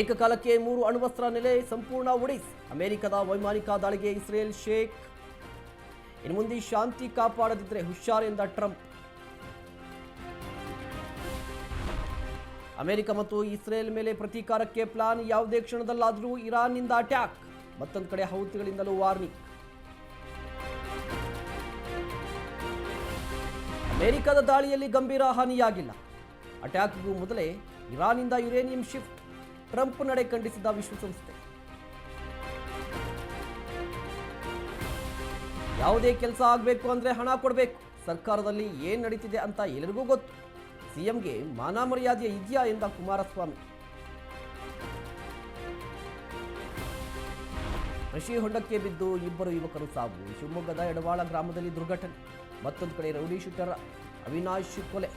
ಏಕಕಾಲಕ್ಕೆ ಮೂರು ಅಣ್ವಸ್ತ್ರ ನೆಲೆ ಸಂಪೂರ್ಣ ಒಡಿಸ್ ಅಮೆರಿಕದ ವೈಮಾನಿಕ ದಾಳಿಗೆ ಇಸ್ರೇಲ್ ಶೇಖ್ ಇನ್ನು ಮುಂದೆ ಶಾಂತಿ ಕಾಪಾಡದಿದ್ದರೆ ಹುಷಾರ್ ಎಂದ ಟ್ರಂಪ್. ಅಮೆರಿಕ ಮತ್ತು ಇಸ್ರೇಲ್ ಮೇಲೆ ಪ್ರತೀಕಾರಕ್ಕೆ ಪ್ಲಾನ್ ಯಾವುದೇ ಕ್ಷಣದಲ್ಲಾದರೂ ಇರಾನ್ನಿಂದ ಅಟ್ಯಾಕ್. ಮತ್ತೊಂದು ಕಡೆ ಹೌತಿಗಳಿಂದಲೂ ವಾರ್ನಿಂಗ್. ಅಮೆರಿಕದ ದಾಳಿಯಲ್ಲಿ ಗಂಭೀರ ಹಾನಿಯಾಗಿಲ್ಲ. ಅಟ್ಯಾಕ್ಗೂ ಮೊದಲೇ ಇರಾನ್ನಿಂದ ಯುರೇನಿಯಂ ಶಿಫ್ಟ್. ಟ್ರಂಪ್ ನಡೆ ಖಂಡಿಸಿದ ವಿಶ್ವಸಂಸ್ಥೆ. ಯಾವುದೇ ಕೆಲಸ ಆಗಬೇಕು ಅಂದರೆ ಹಣ ಕೊಡಬೇಕು. ಸರ್ಕಾರದಲ್ಲಿ ಏನು ನಡೀತಿದೆ ಅಂತ ಎಲ್ಲರಿಗೂ ಗೊತ್ತು. ಸಿಎಂಗೆ ಮಾನ ಮರ್ಯಾದೆ ಇದೆಯಾ ಎಂದ ಕುಮಾರಸ್ವಾಮಿ. ಕೃಷಿ ಹೊಂಡಕ್ಕೆ ಬಿದ್ದು ಇಬ್ಬರು ಯುವಕರು ಸಾವು. ಶಿವಮೊಗ್ಗದ ಎಡವಾಳ ಗ್ರಾಮದಲ್ಲಿ ದುರ್ಘಟನೆ. ಮತ್ತೊಂದು ಕಡೆ ರೌಡಿ ಶೂಟರ್ ಅವಿನಾಶ್ ಕೊಲೆ.